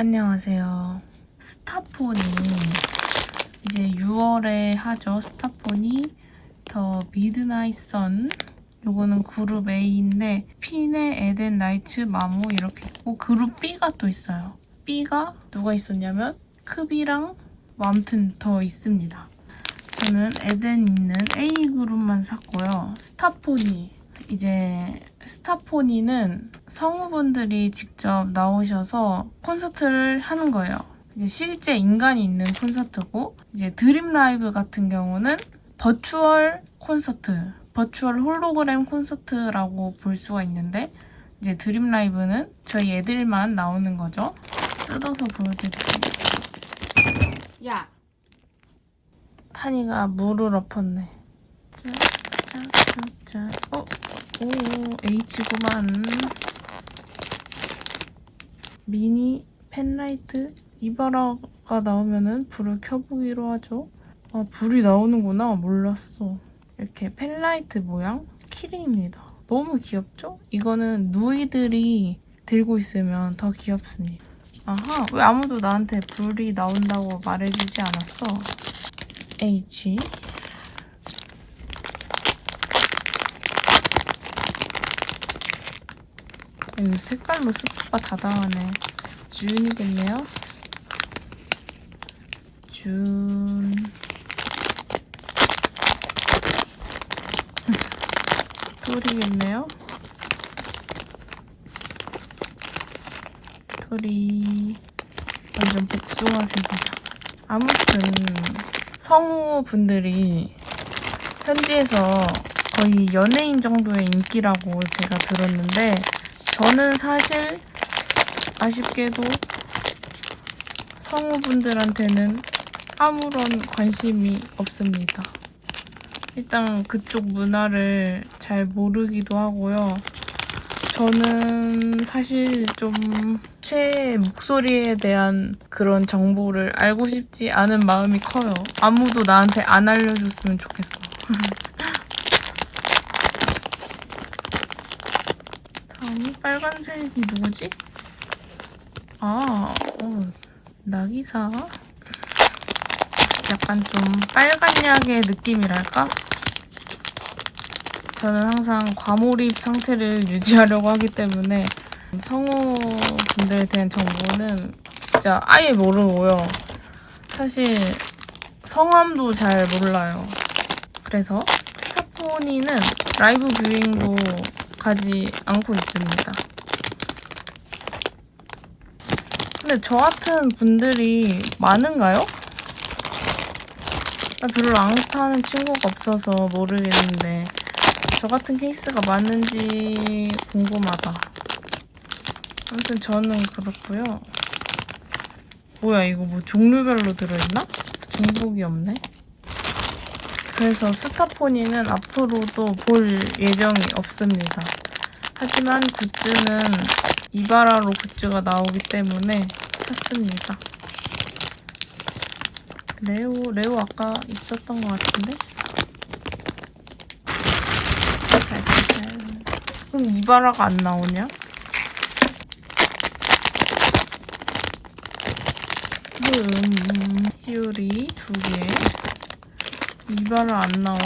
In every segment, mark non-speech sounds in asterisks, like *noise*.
안녕하세요. 스타폰이 이제 6월에 하죠. 스타폰이 더 미드나잇 선 요거는 그룹 A인데 핀의 에덴 나이츠 마모 이렇게 있고 그룹 B가 또 있어요. B가 누가 있었냐면 크비랑 뭐 아무튼 더 있습니다. 저는 에덴 있는 A 그룹만 샀고요. 스타포니 이제 스타포니는 성우분들이 직접 나오셔서 콘서트를 하는 거예요. 이제 실제 인간이 있는 콘서트고 이제 드림 라이브 같은 경우는 버추얼 콘서트, 버추얼 홀로그램 콘서트라고 볼 수가 있는데 이제 드림 라이브는 저희 애들만 나오는 거죠. 뜯어서 보여드릴게요. 야, 타니가 물을 엎었네. 짜 짜 짜 짜. 어? 오, H구만. 미니 펜라이트 이바라가 나오면은 불을 켜보기로 하죠. 아, 불이 나오는구나. 몰랐어. 이렇게 펜라이트 모양 키링입니다. 너무 귀엽죠? 이거는 누이들이 들고 있으면 더 귀엽습니다. 아하, 왜 아무도 나한테 불이 나온다고 말해주지 않았어? H 이거 색깔로 스프가 다 당하네. 준이겠네요. 준 *laughs* 토리겠네요. 토리. 완전 복숭아색이다. 아무튼 성우분들이 현지에서 거의 연예인 정도의 인기라고 제가 들었는데 저는 사실 아쉽게도 성우분들한테는 아무런 관심이 없습니다. 일단 그쪽 문화를 잘 모르기도 하고요. 저는 사실 좀 최애 목소리에 대한 그런 정보를 알고 싶지 않은 마음이 커요. 아무도 나한테 안 알려줬으면 좋겠어. *laughs* 다음이 빨간색이 누구지? 아, 어, 나기사. 약간 좀 빨간 약의 느낌이랄까? 저는 항상 과몰입 상태를 *laughs* 유지하려고 하기 때문에 성우분들에 대한 정보는 진짜 아예 모르고요. 사실 성함도 잘 몰라요. 그래서 스타포니는 라이브 뷰잉도 가지 않고 있습니다. 근데 저 같은 분들이 많은가요? 나 별로 앙스타 하는 친구가 없어서 모르겠는데 저 같은 케이스가 맞는지 궁금하다. 아무튼 저는 그렇고요. 뭐야 이거 뭐 종류별로 들어있나? 중복이 없네. 그래서 스타포니는 앞으로도 볼 예정이 없습니다. 하지만 굿즈는 이바라로 굿즈가 나오기 때문에 샀습니다. 레오, 레오 아까 있었던 것 같은데? 짤짤짤. 그럼 이바라가 안 나오냐? 음, 히오리 두 개. 이바라 안 나와.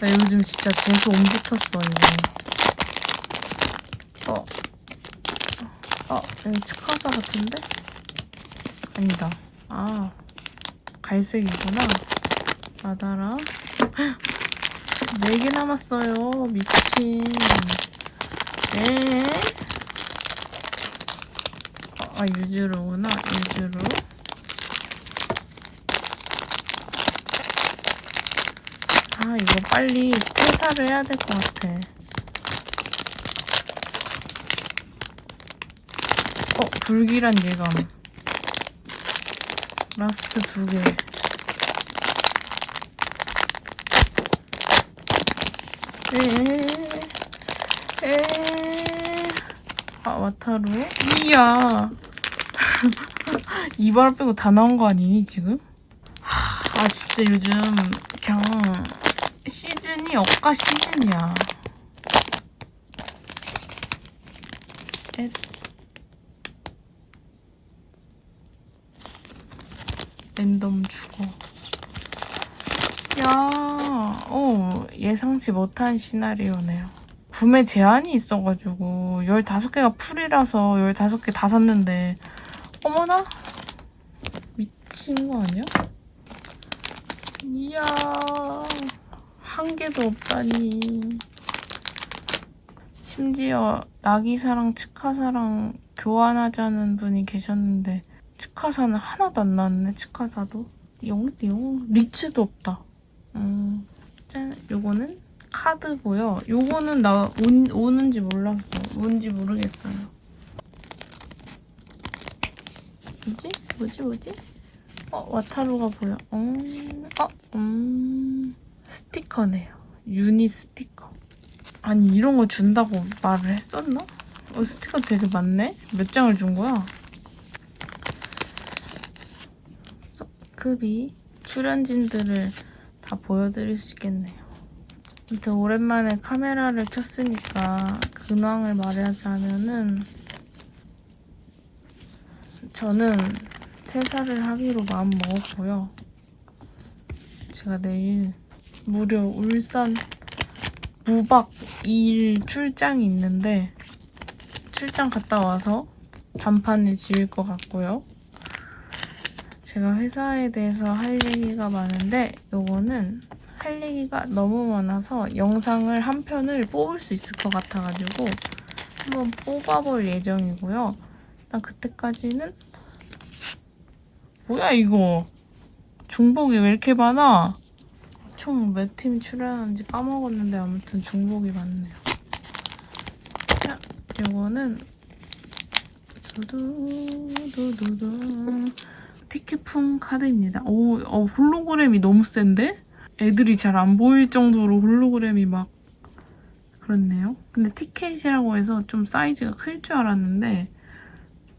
나 요즘 진짜 재수 옴 붙었어, 이거. 어. 어, 여기 치카사 같은데? 아니다. 아, 갈색이구나. 마다라. *gasps* 네개 남았어요. 미친. 에? 아, 아, 유주로구나. 유주로. 아, 이거 빨리 퇴사를 해야 될 것 같아. 어, 불길한 예감. 라스트 두 개. 에, 에, 아, 와타루? 이야. *laughs* 이발 빼고 다 나온 거 아니니, 지금? 하, 아, 진짜 요즘 그냥 시즌이 엇가 시즌이야. 에? 랜덤 주고. 야, 어, 예상치 못한 시나리오네요. 구매 제한이 있어가지고 15개가 풀이라서 15개 다 샀는데 어머나 미친 거 아니야? 이야 한 개도 없다니. 심지어 나기사랑 츠카사랑 교환하자는 분이 계셨는데 츠카사는 하나도 안 나왔네 츠카사도. 띠용띠용 리츠도 없다. 음, 짠. 요거는 카드고요. 요거는 나 온, 오는지 몰랐어. 뭔지 모르겠어요. 뭐지? 뭐지? 뭐지? 어 와타루가 보여. 음, 어, 음 스티커네요 유니 스티커 아니 이런 거 준다고 말을 했었나? 어, 스티커 되게 많네? 몇 장을 준 거야? 급이 출연진들을 다 보여드릴 수 있겠네요. 아무튼 오랜만에 카메라를 켰으니까 근황을 말하자면은 저는 퇴사를 하기로 마음 먹었고요. 제가 내일 무려 울산 무박 2일 출장이 있는데 출장 갔다 와서 단판을 지을 것 같고요. 제가 회사에 대해서 할 얘기가 많은데 요거는 할 얘기가 너무 많아서 영상을 한 편을 뽑을 수 있을 것 같아가지고 한번 뽑아볼 예정이고요. 일단 그때까지는 뭐야 이거 중복이 왜 이렇게 많아? 총 몇 팀 출연하는지 까먹었는데 아무튼 중복이 많네요. 자, 요거는 두두두두두 티켓풍 카드입니다. 오, 어, 홀로그램이 너무 센데? 애들이 잘 안 보일 정도로 홀로그램이 막 그렇네요. 근데 티켓이라고 해서 좀 사이즈가 클 줄 알았는데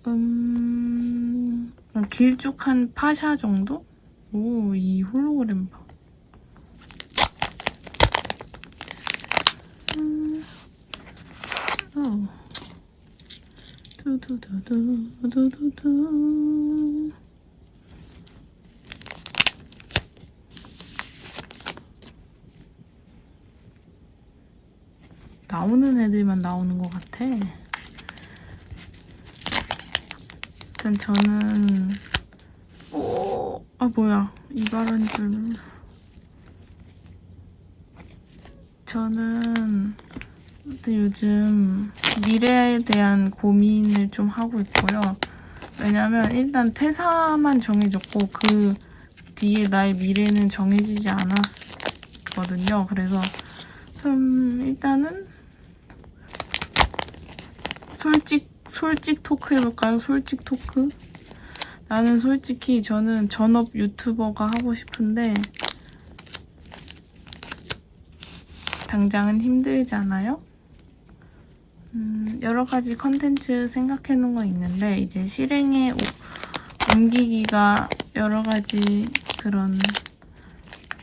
음... 길쭉한 파샤 정도? 오, 이 홀로그램 봐. 어. 두두두두두두두 나오는 애들만 나오는 것 같아. 일단 저는 오, 아 뭐야 이발한 줄. 저는 또 요즘 미래에 대한 고민을 좀 하고 있고요. 왜냐면 일단 퇴사만 정해졌고 그 뒤에 나의 미래는 정해지지 않았거든요. 그래서 좀 일단은 솔직 솔직 토크 해볼까요? 솔직 토크. 나는 솔직히 저는 전업 유튜버가 하고 싶은데 당장은 힘들잖아요. 음, 여러 가지 컨텐츠 생각해 놓은 거 있는데 이제 실행에 오- 옮기기가 여러 가지 그런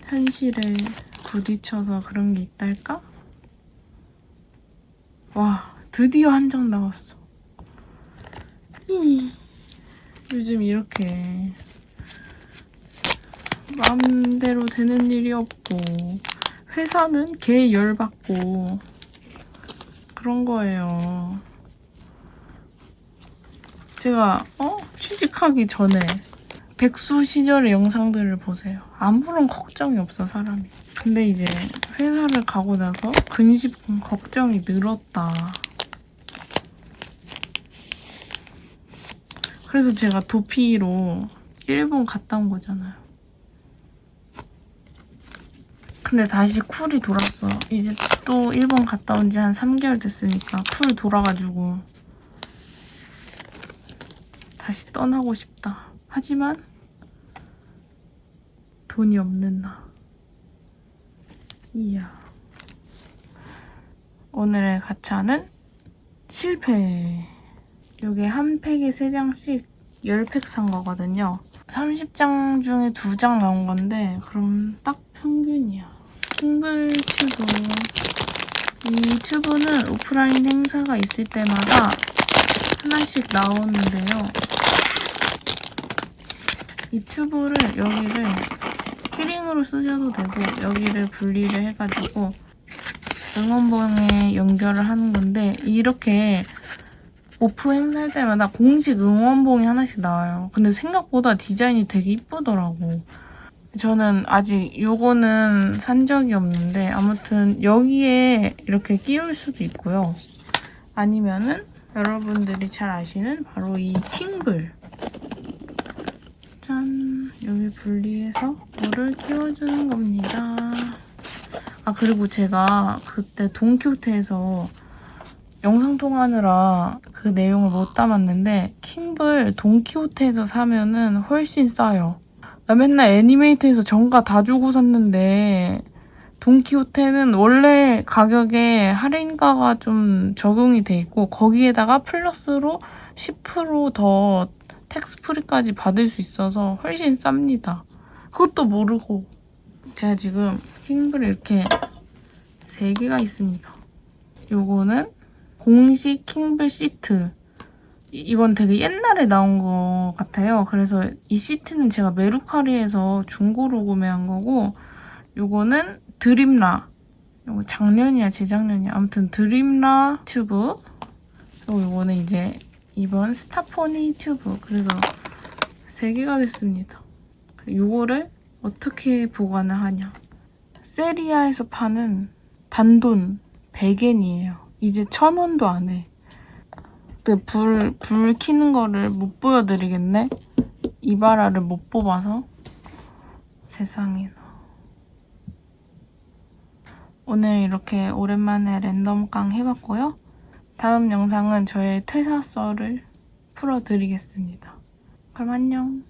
현실에 부딪혀서 그런 게 있달까? 와, 드디어 한장 나왔어. 음, 요즘 이렇게 마음대로 되는 일이 없고 회사는 개 열받고 그런 거예요. 제가 어 취직하기 전에 백수 시절의 영상들을 보세요. 아무런 걱정이 없어 사람이. 근데 이제 회사를 가고 나서 근심 걱정이 늘었다. 그래서 제가 도피로 일본 갔다 온 거잖아요. 근데 다시 쿨이 돌았어. 이제 또 일본 갔다 온 지 한 3개월 됐으니까 쿨 돌아가지고 다시 떠나고 싶다. 하지만 돈이 없는 나. 이야. 오늘의 가차는 실패. 요게 한 팩에 3장씩 10팩 산 거거든요. 30장 중에 2장 나온 건데 그럼 딱 평균이야. 싱글 튜브. 이 튜브는 오프라인 행사가 있을 때마다 하나씩 나오는데요. 이 튜브를 여기를 키링으로 쓰셔도 되고 여기를 분리를 해가지고 응원봉에 연결을 하는 건데 이렇게 오프 행사할 때마다 공식 응원봉이 하나씩 나와요. 근데 생각보다 디자인이 되게 이쁘더라고. 저는 아직 요거는 산 적이 없는데 아무튼 여기에 이렇게 끼울 수도 있고요. 아니면은 여러분들이 잘 아시는 바로 이 킹블. 짠! 여기 분리해서 물을 끼워주는 겁니다. 아 그리고 제가 그때 돈키호테에서 영상 통화하느라 그 내용을 못 담았는데 킹블 돈키호테에서 사면은 훨씬 싸요. 나 맨날 애니메이트에서 정가 다 주고 샀는데 돈키호테는 원래 가격에 할인가가 좀 적용이 돼 있고 거기에다가 플러스로 10%더 텍스 프리까지 받을 수 있어서 훨씬 쌉니다. 그것도 모르고 제가 지금 킹블이 이렇게 3개가 있습니다. 요거는 공식 킹블 시트. 이- 이건 되게 옛날에 나온 것 같아요. 그래서 이 시트는 제가 메루카리에서 중고로 구매한 거고, 요거는 드림라. 요거 작년이야, 재작년이야. 아무튼 드림라 튜브. 그리고 요거는 이제 이번 스타포니 튜브. 그래서 세 개가 됐습니다. 요거를 어떻게 보관을 하냐. 세리아에서 파는 단돈 100엔이에요. 이제 천 원도 안 해. 근데 불, 불 켜는 거를 못 보여드리겠네? 이바라를 못 뽑아서. 세상에나. 오늘 이렇게 오랜만에 랜덤깡 해봤고요. 다음 영상은 저의 퇴사 썰을 풀어드리겠습니다. 그럼 안녕.